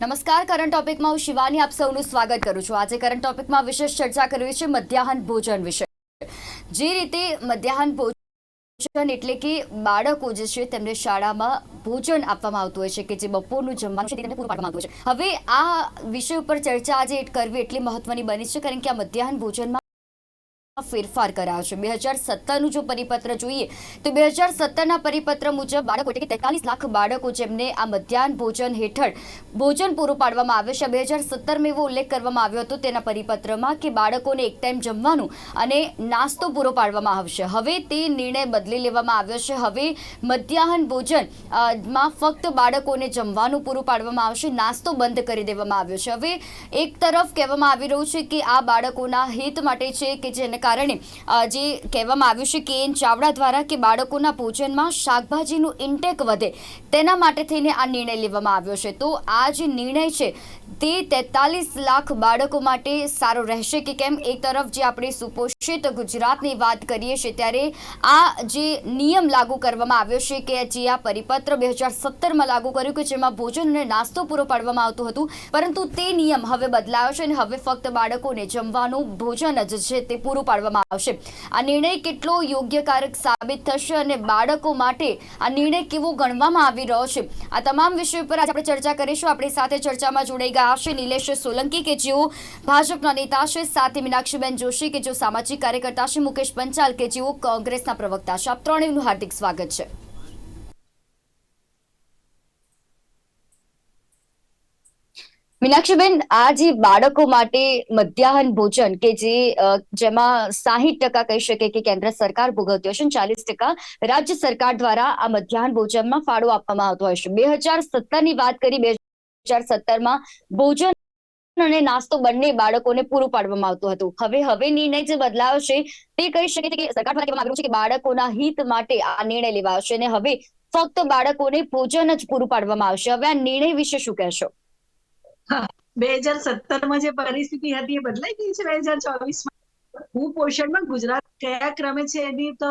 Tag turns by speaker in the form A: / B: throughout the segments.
A: નમસ્કાર કરંટ ટોપિકમાં હું શિવાની આપ સૌનું સ્વાગત કરું છું. આજે કરંટ ટોપિકમાં વિશેષ ચર્ચા કરવી છે મધ્યાહન ભોજન વિશે. જે રીતે મધ્યાહન ભોજન એટલે કે બાળકો જે છે તેમને શાળામાં ભોજન આપવામાં આવતું હોય છે કે જે બપોરનું જમવાનું છે તેને પૂરું પાડવામાં આવતું હોય છે. હવે આ વિષય ઉપર ચર્ચા આજે કરવી એટલી મહત્વની બની છે કારણ કે આ મધ્યાહન ભોજનમાં ફેરફાર કરાયો છે. બે હજાર સત્તરનું જો પરિપત્ર જોઈએ, તો બે હજાર સત્તરના પરિપત્ર મુજબ બાળકો એટલે કે તેતાલીસ લાખ બાળકો જેમને આ મધ્યાહન ભોજન હેઠળ ભોજન પૂરું પાડવામાં આવે છે બે હજાર સત્તરમાં એવો ઉલ્લેખ કરવામાં આવ્યો હતો તેના પરિપત્રમાં કે બાળકોને એક ટાઈમ જમવાનું અને નાસ્તો પૂરો પાડવામાં આવશે. હવે તે નિર્ણય બદલી લેવામાં આવ્યો છે. હવે મધ્યાહન ભોજનમાં ફક્ત બાળકોને જમવાનું પૂરું પાડવામાં આવશે, નાસ્તો બંધ કરી દેવામાં આવ્યો છે. હવે એક તરફ કહેવામાં આવી રહ્યું છે કે આ બાળકોના હિત માટે છે કે જેને કારણે જે કહેવામાં આવ્યું છે કે એન ચાવડા દ્વારા કે બાળકોના ભોજનમાં શાકભાજીનું ઇન્ટેક વધે, તેના માટે થઈને આ નિર્ણય લેવામાં આવ્યો છે. તો આ જે નિર્ણય છે, તે તેતાલીસ લાખ બાળકો માટે સારો રહેશે કે કેમ? એક તરફ જે આપણે સુપોષિત ગુજરાતની વાત કરીએ છીએ, ત્યારે આ જે નિયમ લાગુ કરવામાં આવ્યો છે કે જે આ પરિપત્ર બે હજાર સત્તરમાં લાગુ કર્યું કે જેમાં ભોજન અને નાસ્તો પૂરો પાડવામાં આવતું હતું, પરંતુ તે નિયમ હવે બદલાયો છે અને હવે ફક્ત બાળકોને જમવાનું ભોજન જ છે તે પૂરું પાડવામાં આવશે. આ નિર્ણય કેટલો યોગ્યકારક સાબિત થશે અને બાળકો માટે આ નિર્ણય કેવો ગણવામાં આવી રહ્યો છે? આ તમામ વિષયો પર આજે આપણે ચર્ચા કરીશું. આપણી સાથે ચર્ચામાં જોડાઈ ગયા છે નિલેશ સોલંકી, કે જેઓ ભાજપના નેતા છે. સાથે મીનાક્ષીબેન જોશી, કે જેઓ સામાજિક કાર્યકર્તા છે. મુકેશ પંચાલ, કે જેઓ કોંગ્રેસના પ્રવક્તા છે. આપ ત્રણેયનું હાર્દિક સ્વાગત છે. મીનાક્ષીબેન, આ જે બાળકો માટે મધ્યાહન ભોજન કે જે જેમાં સાહીઠ ટકા કહી શકે કે કેન્દ્ર સરકાર ભોગવતી હશે ચાલીસ ટકા રાજ્ય સરકાર દ્વારા આ મધ્યાહન ભોજનમાં ફાળો આપવામાં આવતો હશે બે હજાર સત્તરની વાત કરી, બે હજાર સત્તરમાં ભોજન અને નાસ્તો બંને બાળકોને પૂરું પાડવામાં આવતું હતું. હવે હવે નિર્ણય જે બદલાયો છે, તે કહી શકે છે કે સરકાર દ્વારા કહેવામાં આવ્યું છે કે બાળકોના હિત માટે આ નિર્ણય લેવાયો છે અને હવે ફક્ત બાળકોને ભોજન જ પૂરું પાડવામાં આવશે. હવે આ નિર્ણય વિશે શું કહેશો?
B: બે હજાર સત્તરમાં જે પરિસ્થિતિ હતી એ બદલાઈ ગઈ છે બે હજાર ચોવીસમાં? કુપોષણમાં ગુજરાત કયા ક્રમે છે એની તો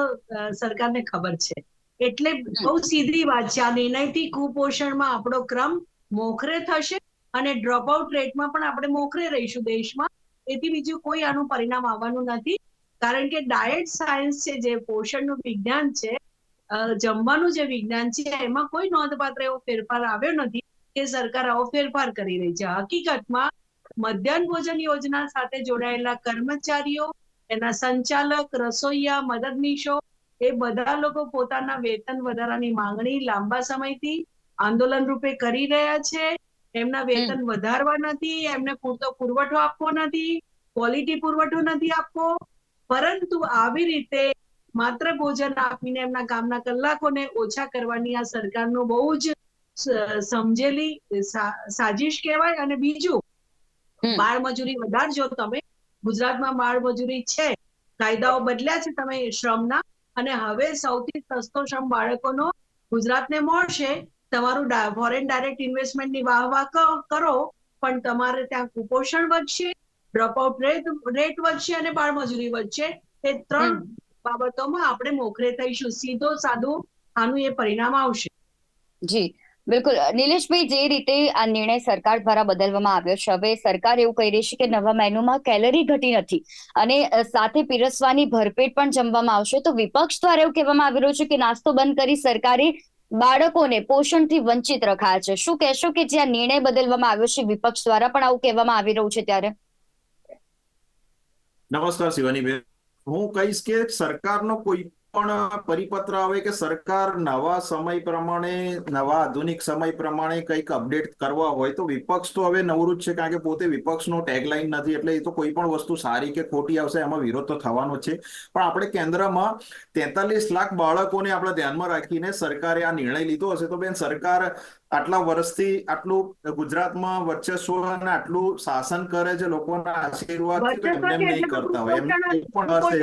B: સરકારને ખબર છે. એટલે બહુ સીધી વાત છે આ નિર્ણયથી કુપોષણમાં આપણો ક્રમ મોખરે થશે અને ડ્રોપ આઉટ રેટમાં પણ આપણે મોખરે રહીશું દેશમાં. એથી બીજું કોઈ આનું પરિણામ આવવાનું નથી. કારણ કે ડાયટ સાયન્સ છે જે પોષણનું વિજ્ઞાન છે જમવાનું જે વિજ્ઞાન છે એમાં કોઈ નોંધપાત્ર એવો ફેરફાર આવ્યો નથી. કે સરકાર આવો ફેરફાર કરી રહી છે. હકીકતમાં મધ્યાહન ભોજન યોજના સાથે જોડાયેલા કર્મચારીઓ એના સંચાલક રસોઈયા મદદનીશો એ બધા લોકો પોતાના વેતન વધારાની માંગણી લાંબા સમયથી આંદોલન રૂપે કરી રહ્યા છે. એમના વેતન વધારવા નથી એમને પૂરતો પુરવઠો આપવો નથી ક્વોલિટી પુરવઠો નથી આપવો. પરંતુ આવી રીતે માત્ર ભોજન આપીને એમના કામના કલાકોને ઓછા કરવાની આ સરકારનો બહુ જ સમજેલી સાજીશ કહેવાય અને બીજું. બાળ મજૂરી વધારજો તમે. ગુજરાતમાં બાળ મજૂરી છે. કાયદાઓ બદલ્યા છે તમે શ્રમના અને હવે સૌથી સસ્તો શ્રમ બાળકોનો ગુજરાતને મળશે. તમારું ફોરેન ડાયરેક્ટ ઇન્વેસ્ટમેન્ટની વાહ વાહ કરો. પણ તમારે ત્યાં કુપોષણ વધશે ડ્રોપઆઉટ રેટ રેટ વધશે અને બાળ મજૂરી વધશે. એ ત્રણ બાબતોમાં આપણે મોખરે થઈશું. સીધો સાદું આનું એ પરિણામ આવશે.
A: જી. બિલકુલ. નિલેશભાઈ, જે રીતે આ નિર્ણય સરકાર દ્વારા બદલવામાં આવ્યો છે, હવે સરકાર એવું કહી રહી છે કે નવા મેનુમાં કેલરી ઘટી નથી અને સાથે પીરસવાની ભરપેટ પણ જમવામાં આવશે. તો વિપક્ષ દ્વારા એવું કહેવામાં આવી રહ્યું છે કે નાસ્તો બંધ કરી સરકારે બાળકોને પોષણથી વંચિત રખાયા છે. શું કહેશો કે જે આ નિર્ણય બદલવામાં આવ્યો છે વિપક્ષ દ્વારા પણ આવું કહેવામાં આવી રહ્યું છે ત્યારે?
C: નમસ્કાર શિવાનીબેન હું કહીશ કે સરકારનો કોઈ પણ પરિપત્ર આવે કે સરકાર નવા સમય પ્રમાણે, નવા આધુનિક સમય પ્રમાણે કંઈક અપડેટ કરવા હોય તો વિપક્ષ તો હવે નવરું જ છે કારણ કે પોતે વિપક્ષનો ટેગલાઈન નથી એટલે એ તો કોઈ પણ વસ્તુ સારી કે ખોટી આવશે એમાં વિરોધ તો થવાનો છે. પણ આપણે કેન્દ્રમાં તેતાલીસ લાખ બાળકોને આપણે ધ્યાનમાં રાખીને સરકારે આ નિર્ણય લીધો હશે તો બેન સરકાર આટલા વર્ષથી આટલું ગુજરાતમાં વર્ચસ્વ અને આટલું શાસન કરે છે લોકોના આશીર્વાદ એમ નહીં કરતા હોય. એમ પણ હશે.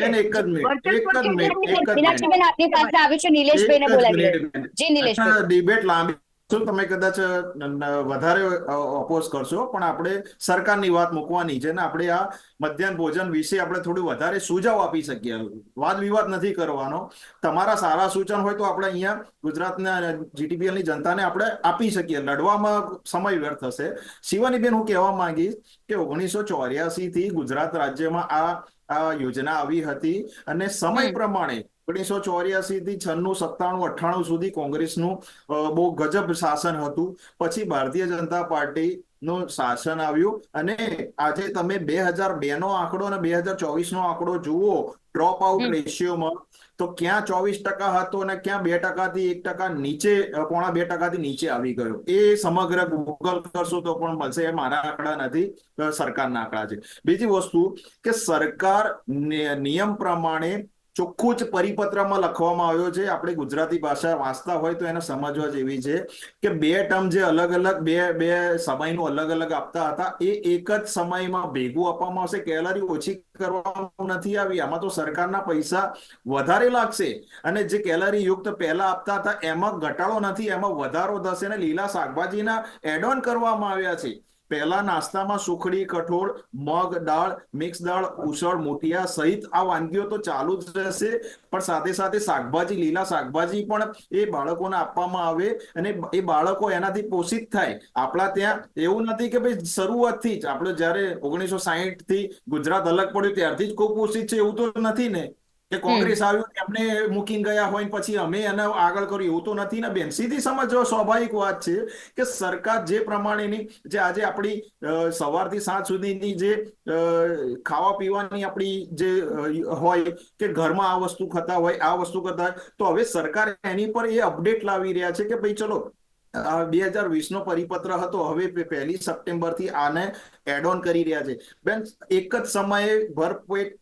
C: બેન એક જ મિનિટ એક જ મિનિટ એક જ મિનિટ.
A: આપની પાસે છે બોલાવી. જી નિલેશભાઈ.
C: ડિબેટ લાંબી શું તમે કદાચ વધારે ઓપોઝ કરશો પણ આપણે સરકારની વાત મૂકવાની છે ને આપણે આ મધ્યાહન ભોજન વિશે આપણે થોડું વધારે સુઝાવ આપી શકીએ. વાદ વિવાદ નથી કરવાનો. તમારા સારા સૂચન હોય તો આપણે અહીંયા ગુજરાતના જીટીપીએલની જનતાને આપણે આપી શકીએ. લડવામાં સમય વ્યર્થ થશે શિવાની બેન હું કહેવા માંગીશ કે ઓગણીસો ચોર્યાસી થી ગુજરાત રાજ્યમાં આ આ યોજના આવી હતી અને સમય પ્રમાણે ઓગણીસો ચોર્યાસી થી છન્નું સત્તાણું અઠ્ઠાણું સુધી કોંગ્રેસનું બહુ ગજબ શાસન હતું. પછી ભારતીય જનતા પાર્ટી નું શાસન આવ્યું અને આજે તમે બે હજાર બે નો આંકડો અને બે હજાર ચોવીસ નો આંકડો જુઓ ડ્રોપ આઉટ રેશિયોમાં તો ક્યાં ચોવીસ ટકા હતો અને ક્યાં બે ટકાથી એક ટકા નીચે પોણા બે ટકાથી નીચે આવી ગયો. એ સમગ્ર ગૂગલ કરશો તો પણ મળશે એ મારા આંકડા નથી સરકારના આંકડા છે. બીજી વસ્તુ કે સરકાર નિયમ પ્રમાણે ચોખ્ખું જ પરિપત્રમાં લખવામાં આવ્યો છે. આપણે ગુજરાતી ભાષા વાંચતા હોય તો એને સમજવા જેવી છે કે બે ટર્મ જે અલગ અલગ બે બે સમયનું અલગ અલગ આપતા હતા, એ એક જ સમયમાં ભેગું આપવામાં આવશે. કેલરી ઓછી કરવામાં નથી આવી. આમાં તો સરકારના પૈસા વધારે લાગશે. અને જે કેલરી યુક્ત પહેલા આપતા હતા, એમાં ઘટાડો નથી, એમાં વધારો થશે અને લીલા શાકભાજીના એડ ઓન કરવામાં આવ્યા છે. પહેલા નાસ્તામાં સુખડી, કઠોળ, મગ, દાળ, મિક્સ દાળ, ઉસળ, મોટિયા સહિત આ વાનગીઓ તો ચાલુ જ રહેશે. પણ સાથે સાથે શાકભાજી, લીલા શાકભાજી પણ એ બાળકોને આપવામાં આવે અને એ બાળકો એનાથી પોષિત થાય. આપણા ત્યાં એવું નથી કે ભાઈ શરૂઆતથી જ. આપણે જ્યારે ઓગણીસો સાહીઠથી ગુજરાત અલગ પડ્યું ત્યારથી જ કુપોષિત છે એવું તો નથી ને. કે કોંગ્રેસ આવ્યું એમને મૂકી ગયા હોય પછી અમે એને આગળ કર્યું. એવું તો નથી ને બેન. સીધી સમજો સ્વાભાવિક વાત છે કે સરકાર જે પ્રમાણેની જે આજે આપણી સવારથી સાંજ સુધીની જે ખાવા પીવાની આપણી જે હોય કે ઘરમાં આ વસ્તુ ખાતા હોય આ વસ્તુ ખાતા તો હવે સરકાર એની પર એ અપડેટ લાવી રહ્યા છે કે ભાઈ ચલો બે હજાર વીસ નો પરિપત્ર હતો હવે પહેલી સપ્ટેમ્બરથી આને એડ ઓન કરી રહ્યા છે. બેન એક જ સમયે ભરપેટ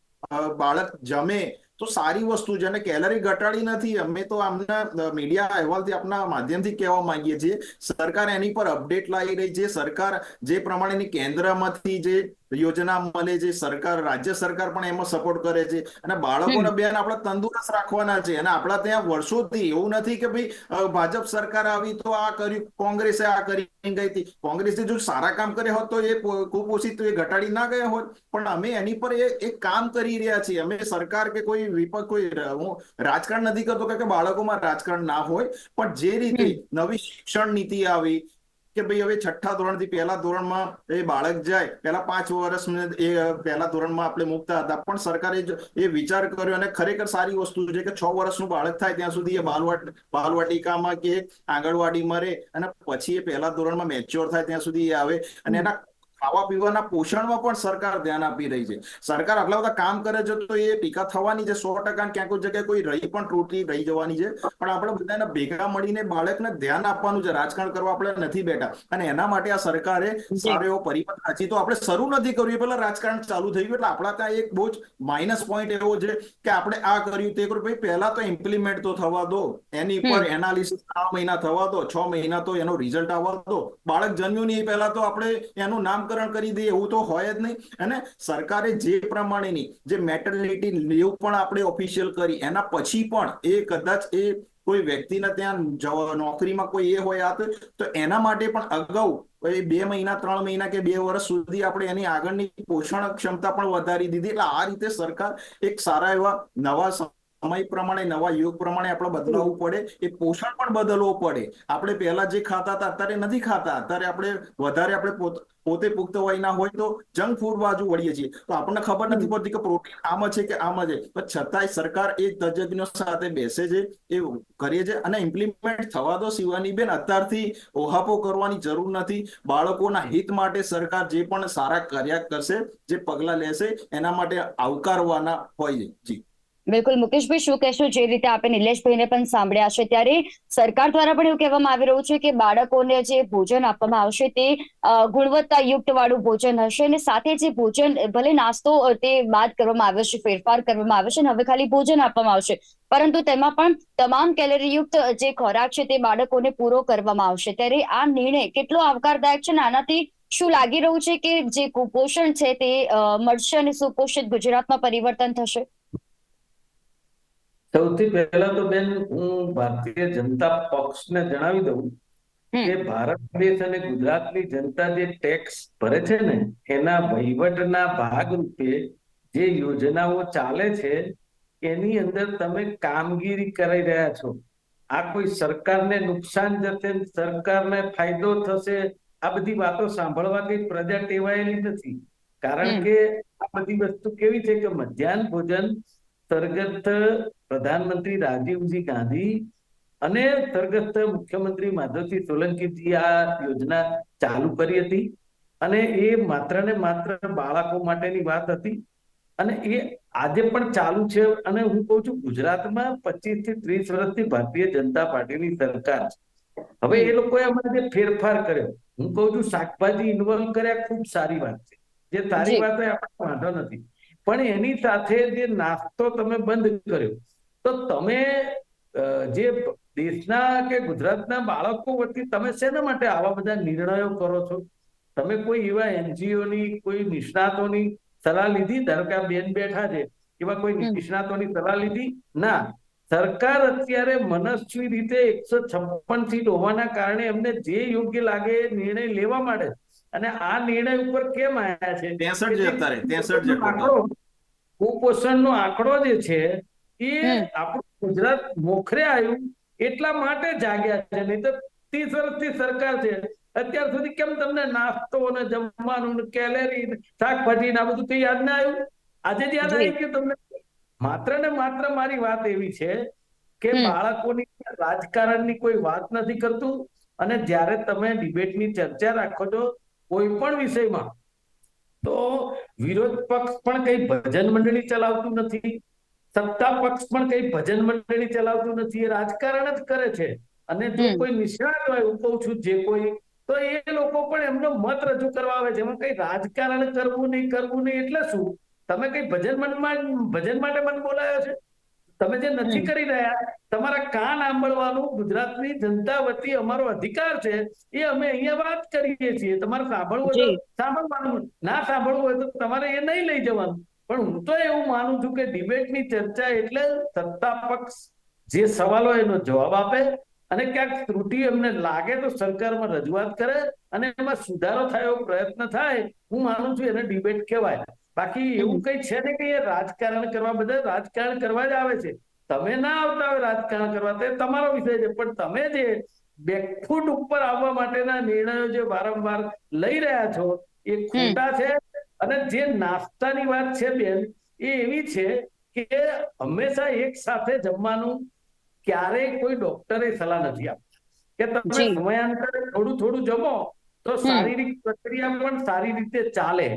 C: બાળક જમે તો સારી વસ્તુ છે અને કેલરી ઘટાડી નથી. અમે તો આમના મીડિયા અહેવાલથી આપના માધ્યમથી કહેવા માંગીએ છીએ. સરકાર એની પર અપડેટ લાવી રહી છે. સરકાર જે પ્રમાણેની કેન્દ્રમાંથી જે યોજના મળે છે સરકાર રાજ્ય સરકાર પણ એમાં સપોર્ટ કરે છે અને બાળકોને બેન આપણે તંદુરસ્ત રાખવાના છે અને આપણા ત્યાં વર્ષોથી એવું નથી કે ભાઈ ભાજપ સરકાર આવી તો આ કર્યું કોંગ્રેસે આ કરી ગઈ હતી. કોંગ્રેસે જો સારા કામ કર્યા હોત તો એ કુપોષિત તો એ ઘટાડી ના ગયા હોત. પણ અમે એની પર એ એક કામ કરી રહ્યા છીએ. અમે સરકાર કે કોઈ વિપક્ષ કોઈ હું રાજકારણ નથી કરતો કે બાળકોમાં રાજકારણ ના હોય. પણ જે રીતે નવી શિક્ષણ નીતિ આવી કે ભાઈ હવે છઠ્ઠા ધોરણથી પહેલા ધોરણમાં એ બાળક જાય, પહેલા પાંચ વર્ષ એ પહેલા ધોરણમાં આપણે મૂકતા હતા. પણ સરકારે એ વિચાર કર્યો અને ખરેખર સારી વસ્તુ છે કે છ વર્ષનું બાળક થાય ત્યાં સુધી એ બાલવાટ, બાલવાટિકામાં કે આંગણવાડીમાં રહે અને પછી એ પહેલા ધોરણમાં મેચ્યોર થાય ત્યાં સુધી એ આવે. અને એના ખાવા પીવાના પોષણમાં પણ સરકાર ધ્યાન આપી રહી છે. સરકાર આટલા બધા કામ કરે છે તો એ ટીકા થવાની છે. સો ટકા ક્યાંક કોઈ જગ્યાએ કોઈ રહી પણ ત્રુટી રહી જવાની છે. પણ આપણે બધાને ભેગા મળીને બાળકને ધ્યાન આપવાનું છે. રાજકારણ કરવા આપણે નથી બેઠા. અને એના માટે આ સરકારે સારો એવો પરિપત્ર હજી તો આપણે શરૂ નથી કર્યું. એ પહેલા રાજકારણ ચાલુ થઈ ગયું. એટલે આપણા ત્યાં એક બહુ જ માઇનસ પોઈન્ટ એવો છે કે આપણે આ કર્યું તે કર્યું. ભાઈ પહેલા તો ઇમ્પ્લિમેન્ટ તો થવા દો. એની પર એનાલિસિસ આ મહિના થવા દો. છ મહિના તો એનો રિઝલ્ટ આવવા દો. બાળક જન્મ્યું નહીં. પહેલા તો આપણે એનું નામકરણ કરી દઈએ એવું તો હોય જ નહીં. અને સરકારે જે પ્રમાણેની જે મેટર્નિટી લીવ પણ આપણે ઓફિશિયલ કરી, એના પછી પણ એ કદાચ એ કોઈ વ્યક્તિને ત્યાં નોકરીમાં કોઈ એ હોય આ તો એના માટે પણ અગાઉ બે મહિના, ત્રણ મહિના કે બે વર્ષ સુધી આપણે એની આગળની પોષણ ક્ષમતા પણ વધારી દીધી. એટલે આ રીતે સરકાર એક સારા એવા નવા સમય પ્રમાણે, નવા યુગ પ્રમાણે આપણે બદલાવવું પડે. એ પોષણ પણ બદલવું પડે. આપણે પહેલા જે ખાતા હતા, અત્યારે નથી ખાતા. અત્યારે આપણે વધારે આપણે પોત- પુખ્ત વયના હોય તો જંક ફૂડ બાજુ વળીએ છીએ. તો આપણને ખબર નથી પડતી કે પ્રોટીન આમાં છે કે આમાં છે. પણ છતાંય સરકાર એ તજજ્ઞો સાથે બેસે છે એ કરે છે અને ઇમ્પ્લિમેન્ટ થવા દો શિવાની બેન. અત્યારથી ઓહાપો કરવાની જરૂર નથી. બાળકોના હિત માટે સરકાર જે પણ સારા કર્યા કરશે જે પગલા લેશે એના માટે આવકારવાના હોય છે. જી.
A: બિલકુલ, મુકેશભાઈ, શું કહેશો? જે રીતે આપણે નિલેશભાઈને પણ સાંભળ્યા છે ત્યારે સરકાર દ્વારા પણ એવું કહેવામાં આવી રહ્યું છે કે બાળકોને જે ભોજન આપવામાં આવશે તે ગુણવત્તાયુક્ત વાળું ભોજન હશે અને સાથે જે ભોજન, ભલે નાસ્તો તે બાદ કરવામાં આવ્યો છે, ફેરફાર કરવામાં આવ્યો છે અને હવે ખાલી ભોજન આપવામાં આવશે. પરંતુ તેમાં પણ તમામ કેલરીયુક્ત જે ખોરાક છે તે બાળકોને પૂરો કરવામાં આવશે. ત્યારે આ નિર્ણય કેટલો આવકારદાયક છે અને આનાથી શું લાગી રહ્યું છે કે જે કુપોષણ છે તે મળશે અને સુપોષિત ગુજરાતમાં પરિવર્તન થશે?
D: સૌથી પહેલા તો બેન હું ભારતીય જનતા પક્ષને જણાવી દઉં કે ભારત દેશ અને ગુજરાતની જનતા જે ટેક્સ ભરે છે ને એના વહીવટના ભાગરૂપે જે યોજનાઓ ચાલે છે એની અંદર તમે કામગીરી કરી રહ્યા છો. આ કોઈ સરકારને નુકસાન જશે સરકારને ફાયદો થશે આ બધી વાતો સાંભળવા કઈ પ્રજા ટેવાયેલી નથી. કારણ કે આ બધી વસ્તુ કેવી છે કે મધ્યાહન ભોજન અંતર્ગત પ્રધાનમંત્રી રાજીવજી ગાંધી અને અંતર્ગત મુખ્યમંત્રી માધવસિંહ સોલંકીજી આ યોજના ચાલુ કરી હતી. અને એ માત્ર ને માત્ર બાળકો માટેની વાત હતી. અને એ આજે પણ ચાલુ છે અને હું કહું છું ગુજરાતમાં પચીસથી ત્રીસ વર્ષથી ભારતીય જનતા પાર્ટીની સરકાર છે. હવે એ લોકોએ અમારે જે ફેરફાર કર્યો હું કહું છું શાકભાજી ઇન્વોલ્વ કર્યા ખૂબ સારી વાત છે. જે સારી વાત હોય આપણે વાંધો નથી. પણ એની સાથે જે નાસ્તો તમે બંધ કર્યો તો તમે જે દેશના કે ગુજરાતના બાળકો વતી તમે શેના માટે આવા બધા નિર્ણયો કરો છો? તમે કોઈ એવા NGO ની કોઈ નિષ્ણાતોની સલાહ લીધી? ધારો કે આ બેન બેઠા છે એવા કોઈ નિષ્ણાતોની સલાહ લીધી? ના. સરકાર અત્યારે મનસ્વી રીતે એકસો છપ્પન સીટ હોવાના કારણે એમને જે યોગ્ય લાગે એ નિર્ણય લેવા માંડે છે. અને આ નિર્ણય ઉપર કેમ આયા છે?
C: 63 જે અત્યારે, 63 જે ટોટલ.
D: આંકડો, કુપોષણનો આંકડો જે છે એ આપણું ગુજરાત મોખરે આવ્યું એટલા માટે જાગ્યા છે. નહીં તો ત્રીસ વર્ષથી સરકાર છે. અત્યાર સુધી કેમ તમને નાસ્તો ને જમવાનું ને કેલેરી ને શાકભાજી ને આ બધું કઈ યાદ ના આવ્યું? આજે જ યાદ
A: જી.
D: આવી ગયું તમને? માત્ર ને માત્ર મારી વાત એવી છે કે. બાળકોની રાજકારણની કોઈ વાત નથી કરતું. અને જ્યારે તમે ડિબેટની ચર્ચા રાખો છો કોઈ પણ વિષયમાં તો વિરોધ પક્ષ પણ કઈ ભજન મંડળી ચલાવતું નથી. સત્તા પક્ષ પણ કઈ ભજન મંડળી ચલાવતું નથી. એ રાજકારણ જ કરે છે. અને જો કોઈ નિષ્ણાત હોય હું કહું છું જે કોઈ તો એ લોકો પણ એમનો મત રજૂ કરવા આવે છે. એમાં કઈ રાજકારણ કરવું નહીં કરવું નહીં એટલે શું? તમે કઈ ભજન મનમાં ભજન માટે મન બોલાયો છે? તમે જે નથી કરી રહ્યા તમારા કાન આંબળવાનું ગુજરાતની જનતા વતી અમારો અધિકાર છે એ અમે અહીંયા વાત કરીએ છીએ. તમારે સાંભળવું હોય સાંભળવાનું. ના સાંભળવું હોય તો તમારે એ નહીં લઈ જવાનું. પણ હું તો એવું માનું છું કે ડિબેટની ચર્ચા એટલે સત્તા પક્ષ જે સવાલો એનો જવાબ આપે અને ક્યાંક ત્રુટિ એમને લાગે તો સરકારમાં રજૂઆત કરે અને એમાં સુધારો થાય એવો પ્રયત્ન થાય હું માનું છું એને ડિબેટ કહેવાય. બાકી એવું કઈ છે ને કે એ રાજકારણ કરવા બધા રાજકારણ કરવા જ આવે છે. તમે ના આવતા હોય રાજકારણ કરવા તો તમારો વિષય છે. પણ તમે જે બેકફૂટ ઉપર આવવા માટેના નિર્ણયો જે વારંવાર લઈ રહ્યા છો એ ખોટા છે. અને જે નાસ્તાની વાત છે બેન એ એવી છે કે હંમેશા એક સાથે જમવાનું ક્યારેય કોઈ ડોક્ટરે સલાહ નથી આપી કે તમે સમયાંતરે થોડું થોડું જમો તો શારીરિક પ્રક્રિયા પણ સારી રીતે ચાલે.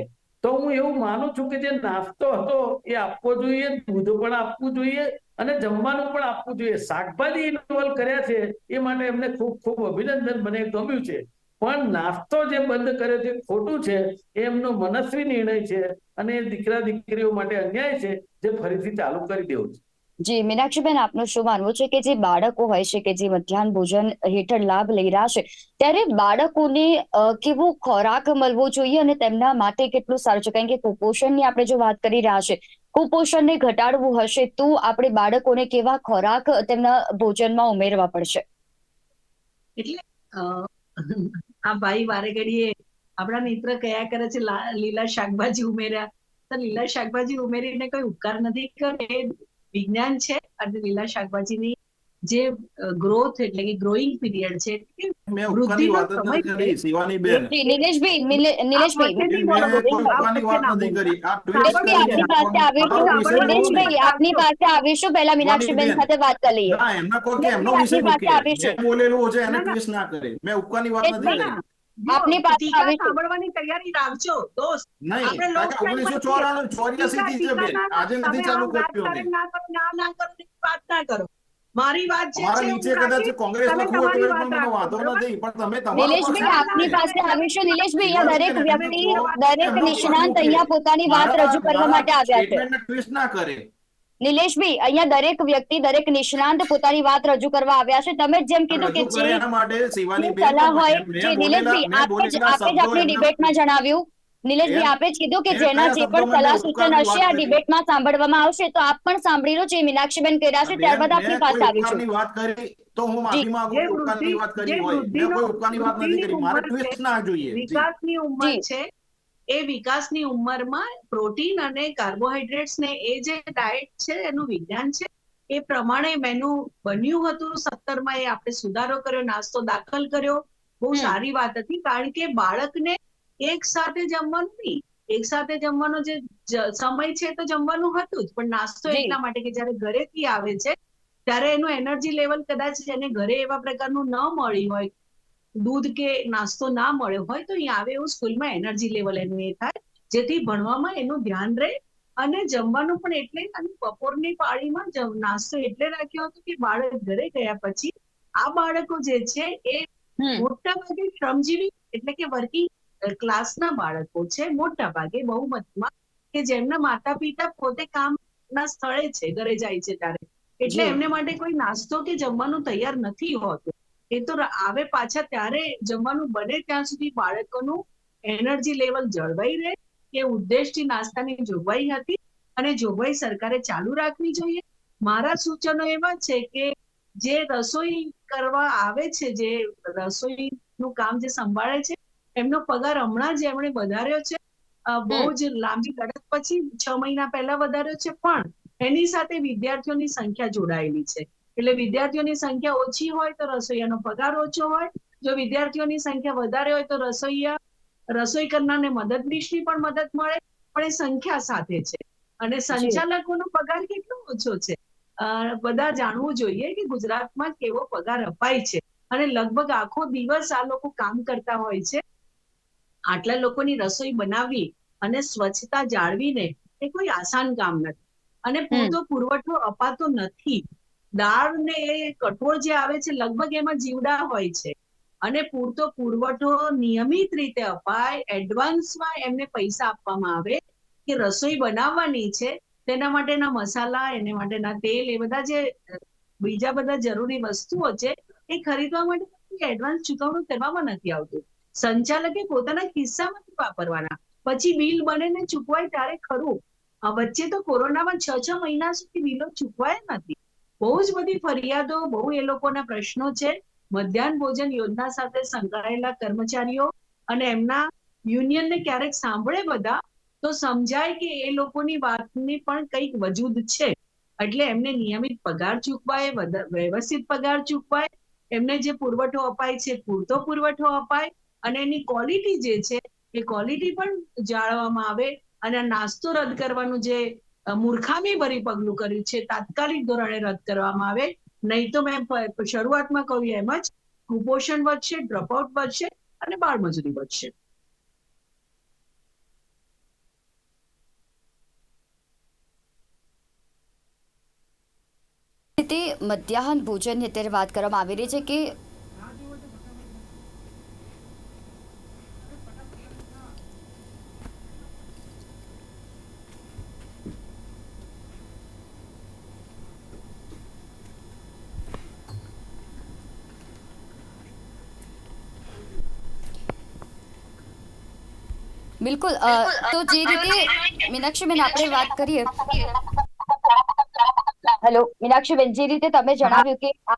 D: તો હું એવું માનું છું કે જે નાસ્તો હતો એ આપવો જોઈએ, દૂધ પણ આપવું જોઈએ અને જમવાનું પણ આપવું જોઈએ. શાકભાજી ઇન્વોલ્વ કર્યા છે એ માટે એમને ખૂબ ખૂબ અભિનંદન. મને ગમ્યું છે. પણ નાસ્તો જે બંધ કર્યો છે ખોટું છે એ એમનો મનસ્વી નિર્ણય છે અને દીકરા દીકરીઓ માટે અન્યાય છે જે ફરીથી ચાલુ કરી દેવું છે.
A: જી, મીનાક્ષીબેન, આપનું શું માનવું છે કે જે બાળકો હોય છે કે જે મધ્યાહન ભોજન હેઠળ લાભ લઈ રહ્યા છે, ત્યારે બાળકોને કેવો ખોરાક મળવો જોઈએ અને તેમના માટે કેટલું સારું છે? કારણ કે કુપોષણની આપણે જો વાત કરી રહ્યા છે, કુપોષણને ઘટાડવું હશે તો આપણે બાળકોને કેવા ખોરાક તેમના ભોજનમાં ઉમેરવા પડશે?
B: એટલે આ ભાઈ વારે ઘડીએ આપણા મિત્ર કયા કરે છે લીલા શાકભાજી ઉમેર્યા. તો લીલા શાકભાજી ઉમેરીને કોઈ ઉપકાર નથી કર્યો? એ વિજ્ઞાન છે અને લીલા શાકભાજીની જે ગ્રોથ એટલે કે ગ્રોઈંગ પીરિયડ છે
A: આપની પાસે આવીશું
C: મારો વિષય
A: આપની પાસે આવીશું. પહેલા મીનાક્ષીબેન
C: બેન.
A: સાથે વાત કરી લઈએ.
C: એમના કોઈ એમનો વિષય
A: પાસે
C: મૂકે
A: આવીશું.
C: જે બોલેલું છે એને
B: ના, ના.
C: કરે. મેં ઉપકારની વાત નથી કરી.
A: આપની પાસે
B: સાંભળવાની તૈયારી રાખજો દોસ્ત.
C: નહીં
B: આપણે
C: આજે નથી ચાલુ
B: ના કરો ના ના કરો વાત ના કરો. મારી વાત છે
C: નીચે કદાચ કોંગ્રેસ લખવું હોય તો
B: તમારી
C: એ પણ
B: વાત
C: મને વાંધો નથી પણ તમે તમારો
A: નિલેશભાઈ આપની પાસે આવીશું. નિલેશભાઈ અહીંયા દરેક વ્યક્તિ દરેક નિષ્ણાંત અહીંયા પોતાની વાત રજૂ કરવા માટે આવ્યા છે.
C: statement ના કરે.
A: નિલેશભાઈ અહીંયા દરેક વ્યક્તિ દરેક નિષ્ણાંત પોતાની વાત રજૂ કરવા આવ્યા છે. તમે જ જેમ કીધું કે સલાહ હોય જે નિલેશભાઈ આપે જ આપે જ
C: આપણી
A: ડિબેટમાં જણાવ્યું. નિલેશભાઈ આપે જ કીધું કે જેના જે પણ સલાહ સૂચન હશે આ? ડિબેટમાં સાંભળવામાં આવશે તો આપ પણ સાંભળી લો જે મીનાક્ષીબેન કર્યા છે ત્યારબાદ આપની પાસે આવીશું
C: વાત કરી તો હું માફી માંગુ ઉપકારની વાત કરી હોય. મેં કોઈ ઉપકારની વાત નથી કરી. મારે ટ્વિસ્ટ ના જોઈએ.
B: વિકાસની ઉંમર છે. એ વિકાસની ઉંમરમાં પ્રોટીન અને કાર્બોહાઈડ્રેટ્સ ને એ જે ડાયટ છે એનું વિજ્ઞાન છે એ પ્રમાણે મેનુ બન્યું હતું સત્તરમાં. એ આપણે સુધારો કર્યો નાસ્તો દાખલ કર્યો. બહુ સારી વાત હતી કારણ કે બાળકને એક સાથે જમવાનું નહીં એક સાથે જમવાનો જે સમય છે તો જમવાનું હતું જ. પણ નાસ્તો એટલા માટે કે જ્યારે ઘરેથી આવે છે ત્યારે એનું એનર્જી લેવલ કદાચ એને ઘરે એવા પ્રકારનું ન મળી હોય દૂધ કે નાસ્તો ના મળ્યો હોય તો અહીં આવે એવું સ્કૂલમાં એનર્જી લેવલ એનું એ થાય જેથી ભણવામાં એનું ધ્યાન રહે અને જમવાનું પણ એટલે અને બપોરની પાળીમાં નાસ્તો એટલે રાખ્યો હતો કે બાળક ઘરે ગયા પછી આ બાળકો જે છે એ મોટા ભાગે શ્રમજીવી એટલે કે વર્કિંગ ક્લાસના બાળકો છે મોટા ભાગે બહુમતીમાં કે જેમના માતા પિતા પોતે કામના સ્થળે છે ઘરે જાય છે ત્યારે. એટલે એમને માટે કોઈ નાસ્તો કે જમવાનું તૈયાર નથી હોતું. એ તો આવે પાછા ત્યારે જમવાનું બને ત્યાં સુધી બાળકોનું એનર્જી લેવલ જળવાઈ રહે એ ઉદ્દેશથી નાસ્તાની જોગવાઈ હતી અને જોગવાઈ સરકારે ચાલુ રાખવી જોઈએ. મારા સૂચનો એવા છે કે જે રસોઈ કરવા આવે છે જે રસોઈનું કામ જે સંભાળે છે એમનો પગાર હમણાં જ એમણે વધાર્યો છે. બહુ જ લાંબી લડત પછી છ મહિના પહેલા વધાર્યો છે પણ એની સાથે વિદ્યાર્થીઓની સંખ્યા જોડાયેલી છે. એટલે વિદ્યાર્થીઓની સંખ્યા ઓછી હોય તો રસોઈયાનો પગાર ઓછો હોય. જો વિદ્યાર્થીઓની સંખ્યા વધારે હોય તો રસોઈયા રસોઈ કરનારને મદદનીશની પણ મદદ મળે પણ એ સંખ્યા સાથે છે. અને સંચાલકોનો પગાર કેટલો ઓછો છે? બધા જાણવું જોઈએ કે ગુજરાતમાં કેવો પગાર અપાય છે. અને લગભગ આખો દિવસ આ લોકો કામ કરતા હોય છે. આટલા લોકોની રસોઈ બનાવવી અને સ્વચ્છતા જાળવીને એ કોઈ આસાન કામ નથી. અને પૂરતો પુરવઠો અપાતો નથી. દાળ ને એ કઠોળ જે આવે છે, લગભગ એમાં જીવડા હોય છે. અને પૂરતો પુરવઠો નિયમિત રીતે અપાય, એડવાન્સમાં એમને પૈસા આપવામાં આવે કે રસોઈ બનાવવાની છે, તેના માટેના મસાલા, એને માટેના તેલ, એ બધા જે બીજા બધા જરૂરી વસ્તુઓ છે, એ ખરીદવા માટે એડવાન્સ ચૂકવણું કરવામાં નથી આવતું. સંચાલકે પોતાના ખિસ્સામાંથી વાપરવાના. પછી બિલ બને ને ચૂકવાય ત્યારે ખરું. વચ્ચે તો કોરોનામાં છ છ મહિના સુધી બિલો ચૂકવાય નથી. બહુ જ બધી ફરિયાદો, બહુ એ લોકોના પ્રશ્નો છે. મધ્યાહન ભોજન યોજના સાથે સંકળાયેલા કર્મચારીઓ અને એમના યુનિયનને ક્યારેક સાંભળે બધા, તો સમજાય કે એ લોકોની વાતની પણ કંઈક વજૂદ છે. એટલે એમને નિયમિત પગાર ચૂકવાય વ્યવસ્થિત પગાર ચૂકવાય, એમને જે પુરવઠો અપાય છે, પૂરતો પુરવઠો અપાય, અને એની ક્વોલિટી જે છે, એ ક્વોલિટી પણ જાળવવામાં આવે અને નાસ્તો રદ કરવાનું જે મૂર્ખામી ભરી પગલું કર્યું છે. તાત્કાલિક ધોરણે રદ કરવામાં આવે. નહીં તો મેં શરૂઆતમાં કહ્યું એમ જ, કુપોષણ વધશે ડ્રોપઆઉટ વધશે અને બાળમજૂરી વધશે.
A: તે મધ્યાહન ભોજનની અત્યારે વાત કરવામાં આવી રહી છે કે બિલકુલ તો જે રીતે મીનાક્ષીબેન આપણે વાત કરીએ. હેલો મીનાક્ષીબેન જે રીતે તમે જણાવ્યું કે આ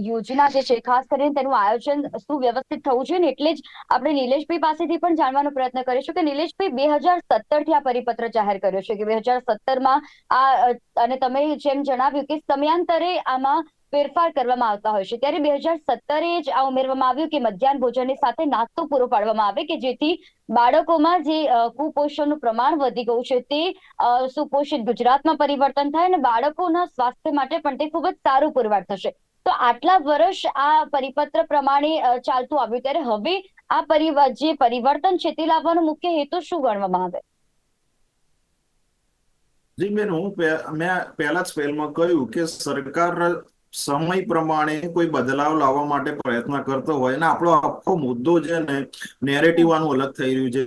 A: યોજના જે છે ખાસ કરીને તેનું આયોજન સુવ્યવસ્થિત થવું જોઈએ ને એટલે જ આપણે નિલેશભાઈ પાસેથી પણ જાણવાનો પ્રયત્ન કરીશું કે નિલેશભાઈ બે હજાર સત્તરથી આ પરિપત્ર જાહેર કર્યો છે કે બે હજાર સત્તરમાં આ અને તમે જેમ જણાવ્યું કે સમયાંતરે આમાં ફેરફાર કરવામાં આવતા હોય છે. ત્યારે બે હજાર સત્તરે જ આ ઉમેરવામાં આવ્યું કે મધ્યાહન ભોજનની સાથે નાસ્તો પૂરો પાડવામાં આવે કે જેથી બાળકોમાં જે કુપોષણનું પ્રમાણ વધી ગયું છે તે સુપોષિત ગુજરાતમાં પરિવર્તન થાય અને બાળકોના સ્વાસ્થ્ય માટે પણ તે ખૂબ જ સારું પુરવાર થશે. તો આટલા વર્ષ આ પરિપત્ર પ્રમાણે ચાલતું આવ્યું. ત્યારે હવે આ પરિવાર જે પરિવર્તન છે તે લાવવાનો મુખ્ય હેતુ શું ગણવામાં આવે?
C: જી બેન, હું મેં પહેલા જ પહેલમાં કહ્યું કે સરકાર સમય પ્રમાણે કોઈ બદલાવ લાવવા માટે પ્રયત્ન કરતો હોય અને આપણો આખો મુદ્દો છે ને નેરેટિવ આનું અલગ થઈ રહ્યું છે.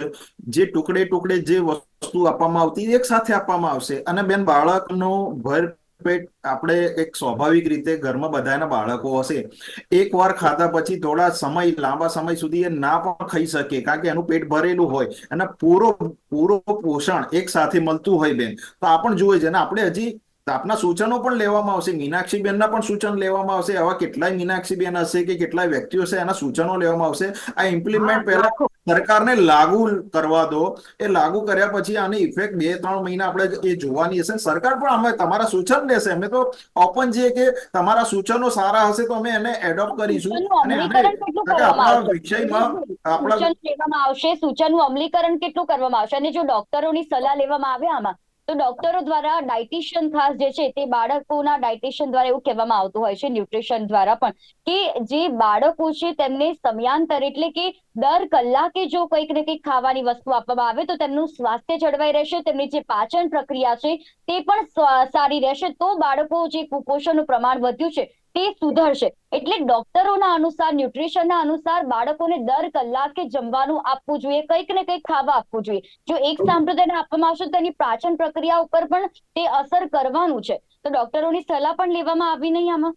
C: જે ટુકડે ટુકડે જે વસ્તુ આપવામાં આવતી એક સાથે આપવામાં આવશે. અને બેન, બાળકનો ભર પેટ આપણે એક સ્વાભાવિક રીતે ઘરમાં બધાના બાળકો હશે. એક વાર ખાધા પછી થોડા સમય, લાંબા સમય સુધી એ ના પણ ખાઈ શકે કારણ કે એનું પેટ ભરેલું હોય અને પૂરો પૂરો પોષણ એક સાથે મળતું હોય બેન. તો આ પણ જોઈએ છે ને આપણે હજી આપના સૂચનો પણ લેવામાં આવશે. મીનાક્ષીબેનના પણ સૂચન લેવામાં આવશે. આવા કેટલાય મીનાક્ષીબેન હશે કે કેટલાય વ્યક્તિઓ હશે એના સૂચનો લેવામાં આવશે. આ ઇમ્પ્લિમેન્ટ પહેલા સરકારને લાગુ કરવા દો. એ લાગુ કર્યા પછી આની ઇફેક્ટ બે ત્રણ મહિના આપણે એ જોવાની હશે. સરકાર પણ અમે તમારા સૂચન લેશે અમે તો ઓપન છીએ કે તમારા સૂચનો સારા હશે તો અમે એને એડોપ્ટ કરીશું. અને આપણા વિષયમાં આપણા
A: લેવામાં આવશે. સૂચનનું અમલીકરણ કેટલું કરવામાં આવશે? અને જો ડોક્ટરોની સલાહ લેવામાં આવે આમાં? તો ડોક્ટરો દ્વારા ડાયટિશિયન ખાસ જે છે તે બાળકોના ડાયટિશિયન દ્વારા એવું કહેવામાં આવતું હોય છે, ન્યુટ્રિશન દ્વારા પણ, કે જે બાળકો છે તેમને સમયાંતર એટલે કે દર કલાકે જો કંઈક ને કંઈક ખાવાની વસ્તુ આપવામાં આવે તો તેમનું સ્વાસ્થ્ય જળવાઈ રહેશે, તેમની જે પાચન પ્રક્રિયા છે તે પણ સારી રહેશે, તો બાળકો જે કુપોષણનું પ્રમાણ વધ્યું છે તે સુધરશે. એટલે ડોક્ટરોના અનુસાર, ન્યુટ્રિશનના અનુસાર બાળકોને દર કલાકે જમવાનું આપવું જોઈએ, કંઈક ને કંઈક ખાવા આપવું જોઈએ. જો એક સાંપ્રદાયને આપવામાં આવશે તેની પાચન પ્રક્રિયા ઉપર પણ તે અસર કરવાનું છે. તો ડોક્ટરોની સલાહ પણ લેવામાં આવી નહીં આમાં?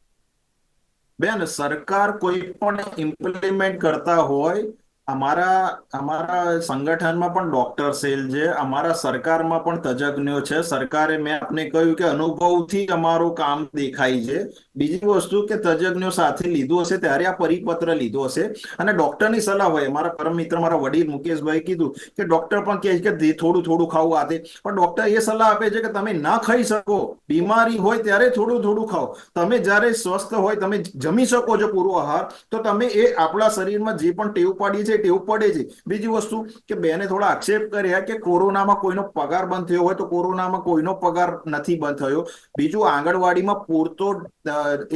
C: બેન, સરકાર કોઈ પણ ઇમ્પ્લિમેન્ટ કરતા હોય અમારા અમારા સંગઠનમાં પણ ડોક્ટર સેલ છે. અમારા સરકારમાં પણ તજજ્ઞો છે. સરકારે મેં આપને કહ્યું કે અનુભવથી અમારું કામ દેખાય છે. બીજી વસ્તુ કે તજજ્ઞો સાથે લીધું હશે, ત્યારે આ પરિપત્ર લીધો હશે. અને ડોક્ટરની સલાહ હોય, મારા પરમ મિત્ર, મારા વડીલ મુકેશભાઈ કીધું કે ડોક્ટર પણ કહે છે કે થોડું થોડું ખાવું આતે પણ ડોક્ટર એ સલાહ આપે છે કે તમે ના ખાઈ શકો. બીમારી હોય ત્યારે થોડું થોડું ખાઓ. તમે જ્યારે સ્વસ્થ હોય, તમે જમી શકો છો પૂરો આહાર, તો તમે એ આપણા શરીરમાં જે પણ ટેવ પાડીએ છે ટેવ પડે છે. બીજી વસ્તુ કે બેને થોડા આક્ષેપ કર્યા કે કોરોનામાં કોઈનો પગાર બંધ થયો હોય, તો કોરોનામાં કોઈનો પગાર નથી બંધ થયો. બીજું આંગણવાડીમાં પૂરતો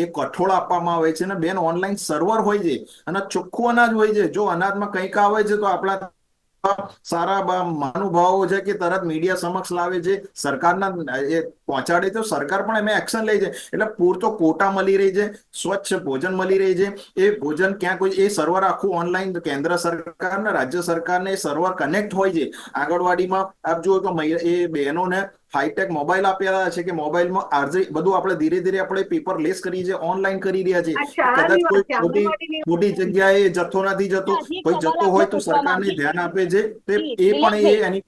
C: એ કઠોળ આપવામાં આવે છે અને બેન ઓનલાઈન સર્વર હોય છે અને ચોખ્ખું અનાજ હોય છે. જો અનાજમાં કંઈક આવે છે તો આપણા સારા મહાનુભાવો છે કે તરત મીડિયા સમક્ષ લાવે છે. સરકારના એ પહોંચાડે તો સરકાર પણ એમાં એક્શન લે છે. એટલે પૂરતો કોટા મળી રહી છે, સ્વચ્છ ભોજન મળી રહી છે. એ ભોજન ક્યાં કોઈ એ સર્વર આખું ઓનલાઈન કેન્દ્ર સરકાર ને રાજ્ય સરકારને એ સર્વર કનેક્ટ હોય છે. આંગણવાડીમાં આપ જુઓ તો એ બહેનોને હાઈટેક મોબાઈલ આપેલા છે કે મોબાઈલમાં આજે બધું આપણે ધીરે ધીરે આપણે પેપર લેસ કરી છે ઓનલાઈન કરી રહ્યા છે. કદાચ કોઈ મોટી મોટી જગ્યાએ જથ્થો નથી જતો કોઈ જતો હોય તો સરકારને ધ્યાન આપે છે. તે એ પણ એ એની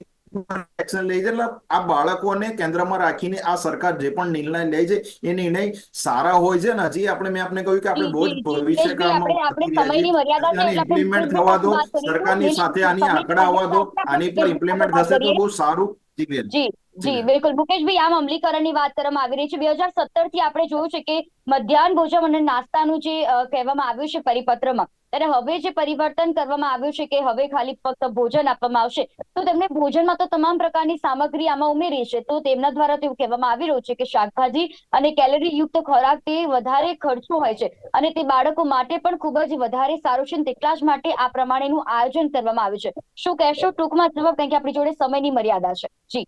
C: એક્શન લે છે. એટલે આ બાળકોને કેન્દ્રમાં રાખીને આ સરકાર જે પણ નિર્ણય લે છે એ નિર્ણય સારા હોય છે ને? હજી આપણે મેં આપને કહ્યું કે આપણે બહુ જ
A: જી,
C: ભવિષ્ય
A: દિનેશભાઈ, આપણે આપણે સમયની મર્યાદા છે
C: આને
A: એટલે આપણે
C: ઇમ્પ્લિમેન્ટ થવા દો સરકારની સાથે આની આંકડા આવવા દો આની પર ઇમ્પ્લિમેન્ટ થશે તો. બહુ સારું જી.
A: જી બિલકુલ. મુકેશભાઈ આમ અમલીકરણની વાત કરવામાં આવી રહી છે. બે હજાર સત્તરથી આપણે જોયું છે કે મધ્યાહન ભોજન અને નાસ્તાનું જે કહેવામાં આવ્યું છે પરિપત્રમાં ત્યારે હવે જે પરિવર્તન કરવામાં આવ્યું છે કે હવે ખાલી ફક્ત ભોજન આપવામાં આવશે તો તેમને ભોજનમાં તો તમામ પ્રકારની સામગ્રી આમાં ઉમેરી છે. તો તેમના દ્વારા તેવું કહેવામાં આવી રહ્યું છે કે શાકભાજી અને કેલરી યુક્ત ખોરાક તે વધારે ખર્ચો હોય છે અને તે બાળકો માટે પણ ખૂબ જ વધારે સારું છે તેટલા જ માટે આ પ્રમાણેનું આયોજન કરવામાં આવ્યું છે. શું કહેશો? ટૂંકમાં જવાબ કારણ કે આપણી જોડે સમયની મર્યાદા છે. જી.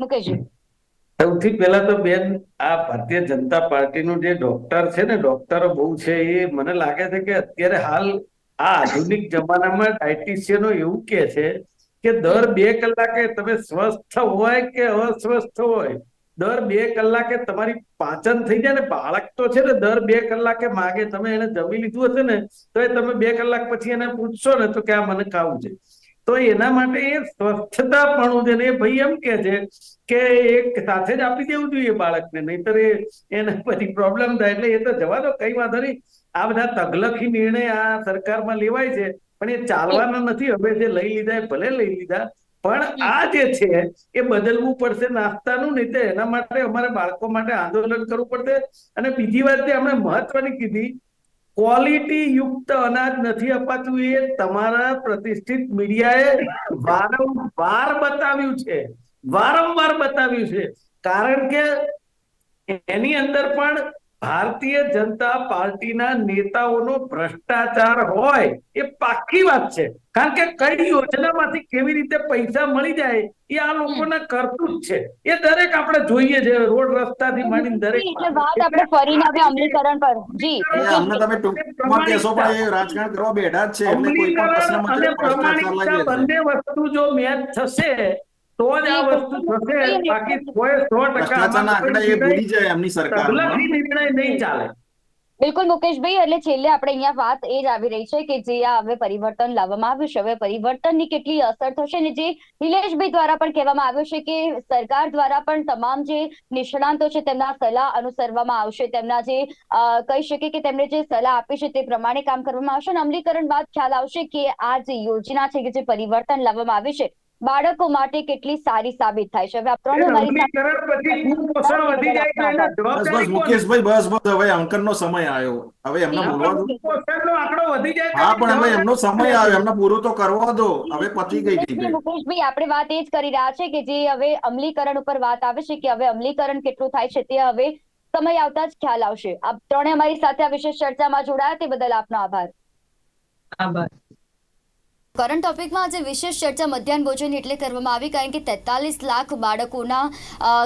A: મુકેશજી
D: સૌથી પહેલા તો બેન, આ ભારતીય જનતા પાર્ટીનું જે ડોક્ટર છે ને, ડોક્ટરો બહુ છે, એ મને લાગે છે કે અત્યારે હાલ આ આધુનિક જમાનામાં ડાયટિશિયનો એવું કે છે કે દર બે કલાકે તમે સ્વસ્થ હોય કે અસ્વસ્થ હોય, દર બે કલાકે તમારી પાચન થઈ જાય ને, બાળક તો છે ને, દર બે કલાકે માગે, તમે એને જમી લીધું હશે ને, તો એ તમે બે કલાક પછી એને પૂછશો ને, તો કે આ મને ખાવું છે. તો એના માટે સ્વચ્છતા પણ છે ને ભાઈ એમ કે છે કે એક સાથે જ આપી દેવું જોઈએ બાળકને, નહીતર એને પછી પ્રોબ્લેમ થાય એટલે એ તો જવા દો, કઈ વાંધો નહીં. આ બધા તગલખી નિર્ણય આ સરકારમાં લેવાય છે, પણ એ ચાલવાના નથી. હવે જે લઈ લીધા એ ભલે લઈ લીધા, પણ આ જે છે એ બદલવું પડશે નાસ્તાનું નહીં તો એના માટે અમારે બાળકો માટે આંદોલન કરવું પડશે. અને બીજી વાત તે આપણે મહત્વની કીધી ક્વોલિટી યુક્ત અનાજ નથી અપાતું એ તમારા પ્રતિષ્ઠિત મીડિયાએ વારંવાર બતાવ્યું છે. વારંવાર બતાવ્યું છે. કારણ કે એની અંદર પણ ભારતીય જનતા પાર્ટીના નેતાઓનો ભ્રષ્ટાચાર હોય એ પાકી વાત છે. કારણ કે કઈ યોજનામાંથી કેવી રીતે પૈસા મળી જાય એ આ લોકોના કરતું જ છે. એ દરેક આપણે જોઈએ છે રોડ રસ્તાથી માંડીને દરેક
A: એટલે વાત આપણે ફરીને હવે અમલીકરણ પર. જી.
C: અમને તમે ટૂંકમાં કહેશો પણ એ રાજકારણ કરવા બેઠા જ છે. એટલે કોઈ પણ
D: અમલીકરણ અને પ્રમાણિકતા બંને વસ્તુ જો મેચ થશે તો જ આ વસ્તુ થશે. બાકી કોઈ સો ટકા
C: ભ્રષ્ટાચારના આંકડા એ ભૂલી જાય એમની સરકારમાં.
D: નિર્ણય નહીં ચાલે.
A: બિલકુલ મુકેશભાઈ એટલે છેલ્લે આપણે અહીંયા વાત એ જ આવી રહી છે કે જે આ હવે પરિવર્તન લાવવામાં આવ્યું છે. હવે પરિવર્તનની કેટલી અસર થશે ને જે નિલેશભાઈ દ્વારા પણ કહેવામાં આવ્યું છે કે સરકાર દ્વારા પણ તમામ જે નિષ્ણાંતો છે તેમના સલાહ અનુસરવામાં આવશે. તેમના જે અ, કહી શકે કે તેમણે જે સલાહ આપી છે તે પ્રમાણે કામ કરવામાં આવશે. અને અમલીકરણ બાદ ખ્યાલ આવશે કે આ જે યોજના છે કે જે પરિવર્તન લાવવામાં આવ્યું છે બાળકો માટે કેટલી સારી સાબિત થાય છે? હવે આ મારી
D: પછી કુપોષણ વધી જાય તો એના
C: બસ બસ
D: જવાબદારી કોની?
C: મુકેશભાઈ બસ બસ હવે અંકનનો સમય આવ્યો. હવે એમને બોલવા દો.
D: વધી જાય
C: હા પણ હવે એમનો સમય આવ્યો. એમને પૂરો તો કરવા દો. હવે પતી ગઈ ડિબેટ
A: મુકેશભાઈ આપણે વાત એ જ કરી રહ્યા છે કે જે હવે અમલીકરણ ઉપર વાત આવે છે કે હવે અમલીકરણ કેટલું થાય છે તે હવે સમય આવતા જ ખ્યાલ આવશે. આપ ત્રણે અમારી સાથે આ વિશેષ ચર્ચામાં જોડાયા તે બદલ આપનો આભાર.
B: આભાર.
A: કરંટ ટોપિકમાં આજે વિશેષ ચર્ચા મધ્યાહન ભોજન એટલે કરવામાં આવી કારણ કે તેતાલીસ લાખ બાળકોના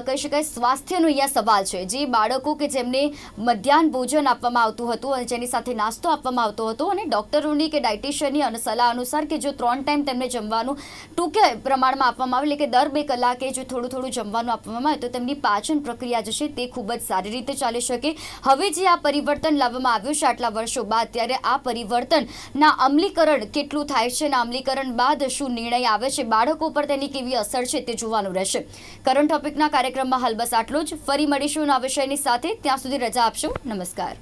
A: કહી શકાય સ્વાસ્થ્યનો અહીંયા સવાલ છે. જે બાળકો કે જેમને મધ્યાહન ભોજન આપવામાં આવતું હતું અને જેની સાથે નાસ્તો આપવામાં આવતો હતો અને ડૉક્ટરોની કે ડાયટિશિયનની સલાહ અનુસાર કે જો ત્રણ ટાઈમ તેમને જમવાનું ટૂંકે પ્રમાણમાં આપવામાં આવે, એટલે કે દર બે કલાકે જો થોડું થોડું જમવાનું આપવામાં આવે, તો તેમની પાચન પ્રક્રિયા જે છે તે ખૂબ જ સારી રીતે ચાલી શકે. હવે જે આ પરિવર્તન લાવવામાં આવ્યું છે આટલા વર્ષો બાદ, ત્યારે આ પરિવર્તનના અમલીકરણ કેટલું થાય છે અને અમલીકરણ બાદ શું નિર્ણય આવે છે? બાળકો પર તેની કેવી અસર છે તે જોવાનું રહેશે. કરંટ ટોપિકના કાર્યક્રમમાં હાલ બસ આટલું જ. ફરી મળીશું આ વિષયની સાથે. ત્યાં સુધી રજા આપશો. નમસ્કાર.